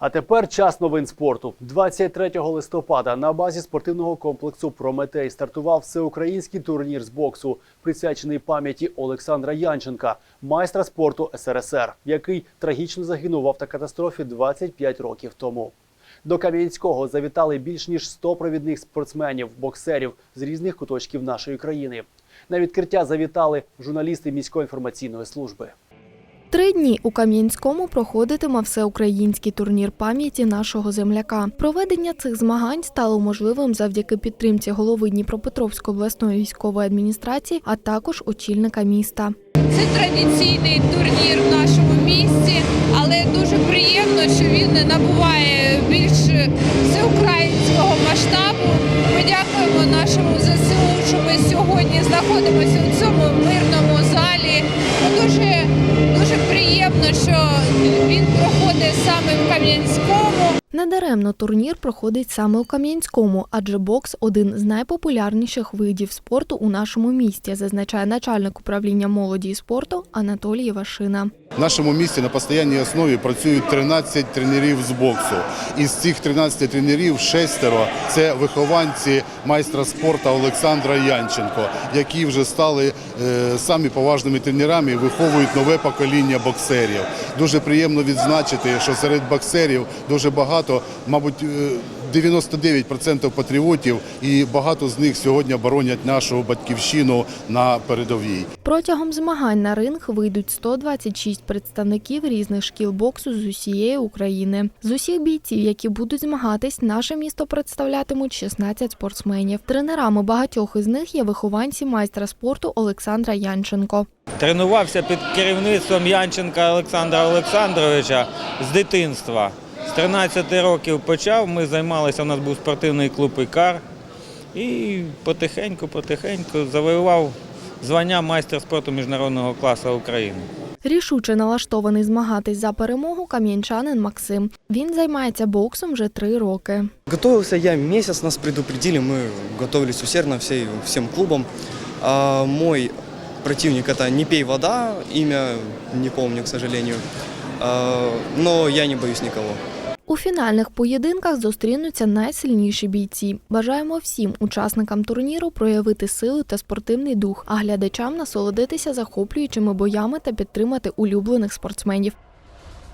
А тепер час новин спорту. 23 листопада на базі спортивного комплексу Прометей стартував всеукраїнський турнір з боксу, присвячений пам'яті Олександра Янченка, майстра спорту СРСР, який трагічно загинув в автокатастрофі 25 років тому. До Кам'янського завітали більш ніж 100 провідних спортсменів, боксерів з різних куточків нашої країни. На відкриття завітали журналісти міської інформаційної служби. Три дні у Кам'янському проходитиме всеукраїнський турнір пам'яті нашого земляка. Проведення цих змагань стало можливим завдяки підтримці голови Дніпропетровської обласної військової адміністрації, а також очільника міста. Це традиційний турнір в нашому місті, але дуже приємно, що він набуває більш всеукраїнського масштабу. Ми дякуємо нашому ЗСУ, що ми сьогодні знаходимося у цьому саме в Кам'янському. Недаремно турнір проходить саме у Кам'янському, адже бокс один з найпопулярніших видів спорту у нашому місті, зазначає начальник управління молоді і спорту Анатолій Вашина. В нашому місті на постійній основі працюють 13 тренерів з боксу. Із цих 13 тренерів шестеро це вихованці майстра спорту Олександра Янченко, які вже стали е, самі поважними тренерами і виховують нове покоління боксерів. Дуже приємно відзначити, що серед боксерів дуже багато, мабуть. Е, 99% патріотів і багато з них сьогодні боронять нашу батьківщину на передовій. Протягом змагань на ринг вийдуть 126 представників різних шкіл боксу з усієї України. З усіх бійців, які будуть змагатись, наше місто представлятимуть 16 спортсменів. Тренерами багатьох із них є вихованці майстра спорту Олександра Янченко. Тренувався під керівництвом Янченка Олександра Олександровича з дитинства. З 13 років почав, ми займалися, у нас був спортивний клуб «Ікар». І потихеньку-потихеньку завоював звання майстер спорту міжнародного класу України. Рішуче налаштований змагатись за перемогу кам'янчанин Максим. Він займається боксом вже три роки. Готовился я месяц, нас предупредили, мы готовились усердно всем клубом. А мой противник это «Не пей вода», имя не помню, к сожалению. А, но я не боюсь никого. У фінальних поєдинках зустрінуться найсильніші бійці. Бажаємо всім учасникам турніру проявити силу та спортивний дух, а глядачам насолодитися захоплюючими боями та підтримати улюблених спортсменів.